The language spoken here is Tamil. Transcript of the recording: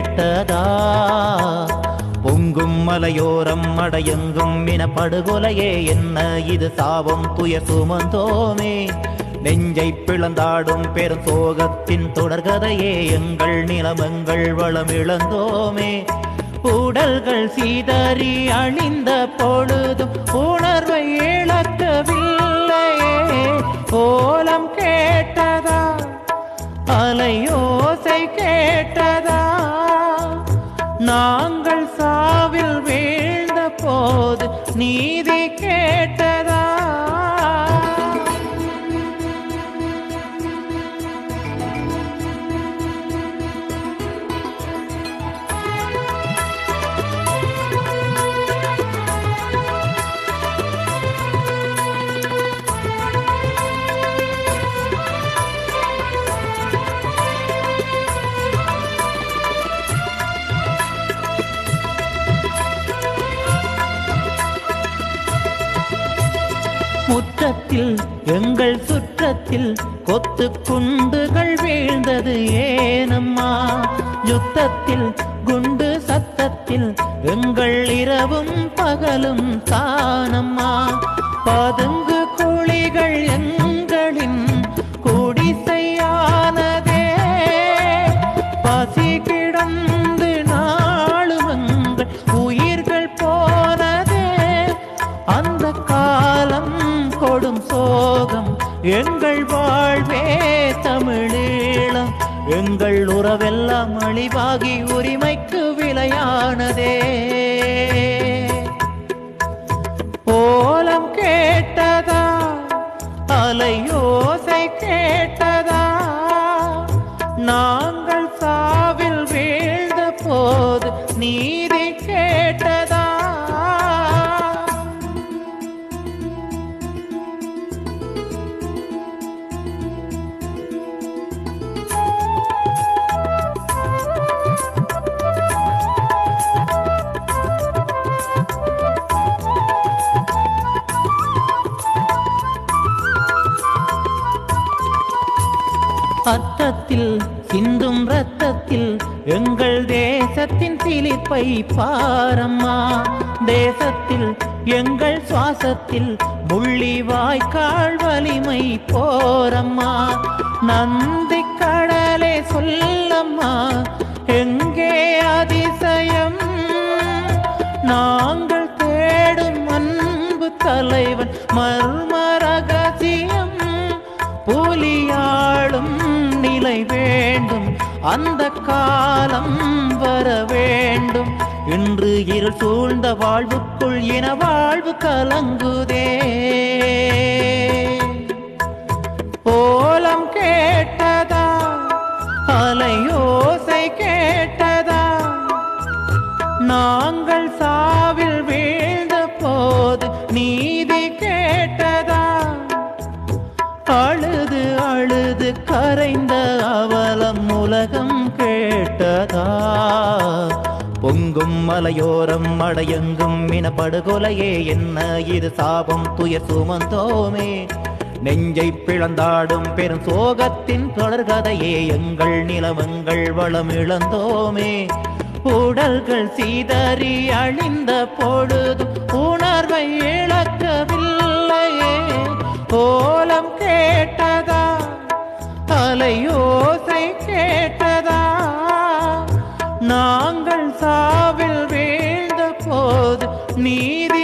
கேட்டதா? பொங்கும் மலையோரம் அடையெங்கும் என படுகொலையே என்ன? இது சாபம் துய சுமந்தோமே. நெஞ்சை பிளந்தாடும் பெரும் சோகத்தின் தொடர்கதையே எங்கள் நிலமங்கள் வளம் இழந்தோமே உடல்கள் சீதறி அணிந்த பொழுதும் உணர்வை இழக்கவில்லையே. கோலம் கேட்டதா? அலையோ நாங்கள் சாவில் வீழ்ந்த போது நீதி முற்றத்தில் எங்கள் சுற்றத்தில் கொத்து குண்டுகள் வீழ்ந்தது ஏனம்மா? யுத்தத்தில் குண்டு சத்தத்தில் எங்கள் இரவும் பகலும் தானம்மா? பதுங்கு எங்கள் வாழ்வே தமிழீழம் எங்கள் உறவெல்லாம் அழிவாகி உரிமைக்கு விலையானதே. ஓலம் கேட்டதா? அலையோசை கேட்டதா? நாங்கள் சாவில் வீழ்ந்த போது நீ ரத்தத்தில் சிந்தும் ரத்தத்தில் எங்கள் தேசத்தின் சிலிப்பை பாரம்மா. தேசத்தில் எங்கள் சுவாசத்தில் முள்ளி வாய்க்கால் வலிமை போரம்மா. நந்தி கடலே சொல்லம்மா நிலை வேண்டும். அந்த காலம் வர வேண்டும். இன்று இருள் சூழ்ந்த வாழ்வுக்குள் இன வாழ்வு கலங்குதே. ஓலம் கேட்டதா? அலையோசை கேட்டதா? நான் கரைந்த அவலம் உலகம் கேட்டதா? பொங்கும் மலையோரம் அடையெங்கும் இனப்படுகொலையே என்ன இது சாபம் துயர் சுமந்தோமே? நெஞ்சை பிளந்தாடும் பெரும் சோகத்தின் தொடர்கதையே எங்கள் நிலவங்கள் வளம் இழந்தோமே. உடல்கள் சீதறி அழிந்த பொழுது உணர்வை இழக்கவில்லையே. கோலம் கேட்ட அலையோசை கேட்டதா? நாங்கள் சாவில் வீழ்ந்த போது நீதி